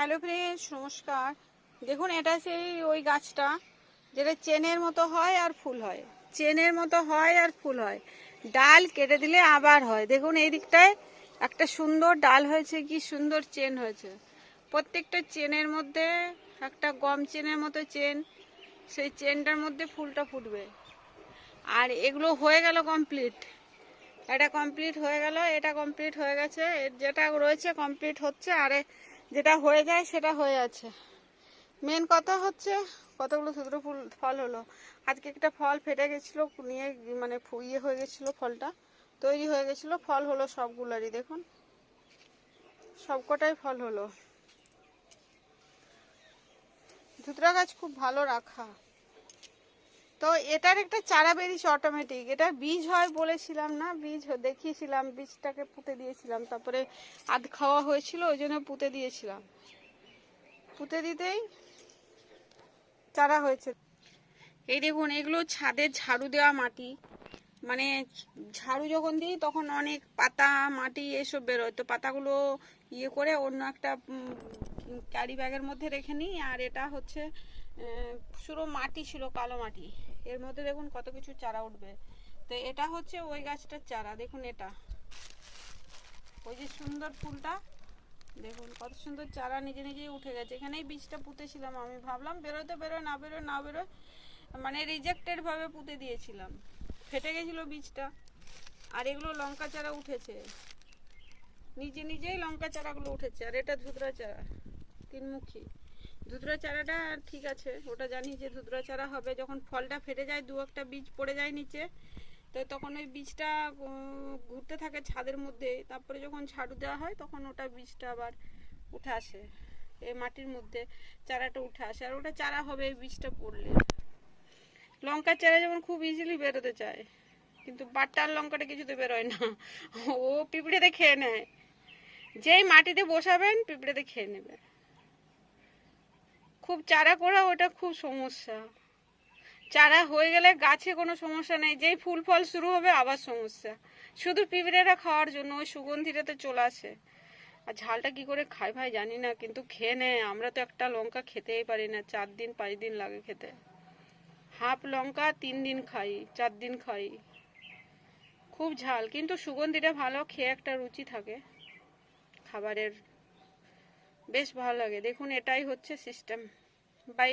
Hello friends, নমস্কার। দেখুন, এটা সেই ওই গাছটা যেটা চেনের মতো হয় আর ফুল হয়। চেনের মতো হয় আর ফুল হয়। ডাল কেটে দিলে আবার হয়। দেখুন, এই দিকটায় একটা সুন্দর ডাল হয়েছে, কি সুন্দর চেন হয়েছে। প্রত্যেকটা চেনের মধ্যে একটা গম চেনের মতো চেন, সেই চেনটার মধ্যে ফুলটা ফুটবে। আর এগুলো হয়ে গেল কমপ্লিট। এটা কমপ্লিট হয়ে গেল, এটা কমপ্লিট হয়ে গেছে যেটা রয়েছে কমপ্লিট হচ্ছে, আর যেটা হয়ে যায় সেটা হয়ে আছে। মেন কথা হচ্ছে কতগুলো ক্ষুদ্র ফুল, ফল হলো। আজকে একটা ফল ফেটে গেছিল, নিয়ে মানে ইয়ে হয়ে গেছিল ফলটা, তৈরি হয়ে গেছিল, ফল হলো সবগুলারই, দেখুন। সবকটাই ফল হলো। ধুতরা গাছ খুব ভালো রাখা। তো এটার একটা চারা বেরিয়েছে অটোমেটিক এটা বীজ হয় বলেছিলাম না? বীজ দেখিয়েছিলাম, বীজটাকে পুঁতে দিয়েছিলাম। তারপরে আধ খাওয়া হয়েছিল, ওই জন্য পুঁতে দিয়েছিলাম। পুঁতে দিতেই চারা হয়েছে। এই দেখুন, এগুলো ছাদের ঝাড়ু দেওয়া মাটি। মানে ঝাড়ু যখন দিই, তখন অনেক পাতা, মাটি এসব বেরোয়। তো পাতাগুলো ইয়ে করে অন্য একটা ক্যারি ব্যাগের মধ্যে রেখে নিই। আর এটা হচ্ছে পুরো মাটি ছিল, কালো মাটি। এর মধ্যে দেখুন কত কিছু চারা উঠবে। তো এটা হচ্ছে ওই গাছটার চারা, দেখুন এটা। ওই যে সুন্দর ফুলটা, দেখুন কত সুন্দর চারা নিজে নিজেই উঠে গেছে। এখানেই বীজটা পুঁতেছিলাম আমি, ভাবলাম বেরোতে বেরোয় না বেরোয় না বেরোয় মানে রিজেক্টেড ভাবে পুঁতে দিয়েছিলাম। ফেটে গেছিল বীজটা, আর এগুলো লঙ্কা চারা উঠেছে। নিজে নিজেই লঙ্কা চারাগুলো উঠেছে, আর এটা ধুতরা চারা, তিনমুখী। ধুতরা চারাটা ঠিক আছে, ওটা জানি যে ধুতরা চারা হবে, যখন ফলটা ফেটে যায়, দু একটা বীজ পড়ে যায় নিচে, তো তখন ওই বীজটা ঘুরতে থাকে ছাদের মধ্যে, তারপরে যখন ঝাড়ু দেওয়া হয়, তখন ওটা বীজটা আবার উঠে আসে, এই মাটির মধ্যে চারাটা উঠে আসে, আর ওটা চারা হবে এই বীজটা পড়লে। লঙ্কার চারা যেমন খুব ইজিলি বেরোতে চায়, কিন্তু বাট্টার লঙ্কাটা কিছুতে বেরোয় না, ও পিঁপড়েতে খেয়ে নেয়, যেই মাটিতে বসাবেন পিঁপড়েতে খেয়ে নেবে। খুব চারা করা ওটা খুব সমস্যা। চারা হয়ে গেলে গাছে কোনো সমস্যা নেই, যেই ফুল ফল শুরু হবে আবার সমস্যা। শুধু পিঁপড়েরা খাওয়ার জন্য, ওই সুগন্ধিটা তো চলে আসে। আর ঝালটা কি করে খায় ভাই জানি না, কিন্তু খেয়ে নেয় আমরা তো একটা লঙ্কা খেতেই পারি না, চার দিন, পাঁচ দিন লাগে খেতে। হাফ লঙ্কা, তিন দিন খাই, চার দিন খাই। খুব ঝাল, কিন্তু সুগন্ধিটা ভালো, খেয়ে একটা রুচি থাকে। খাবারের বেশ ভালো লাগে। দেখুন এটাই হচ্ছে সিস্টেম বাই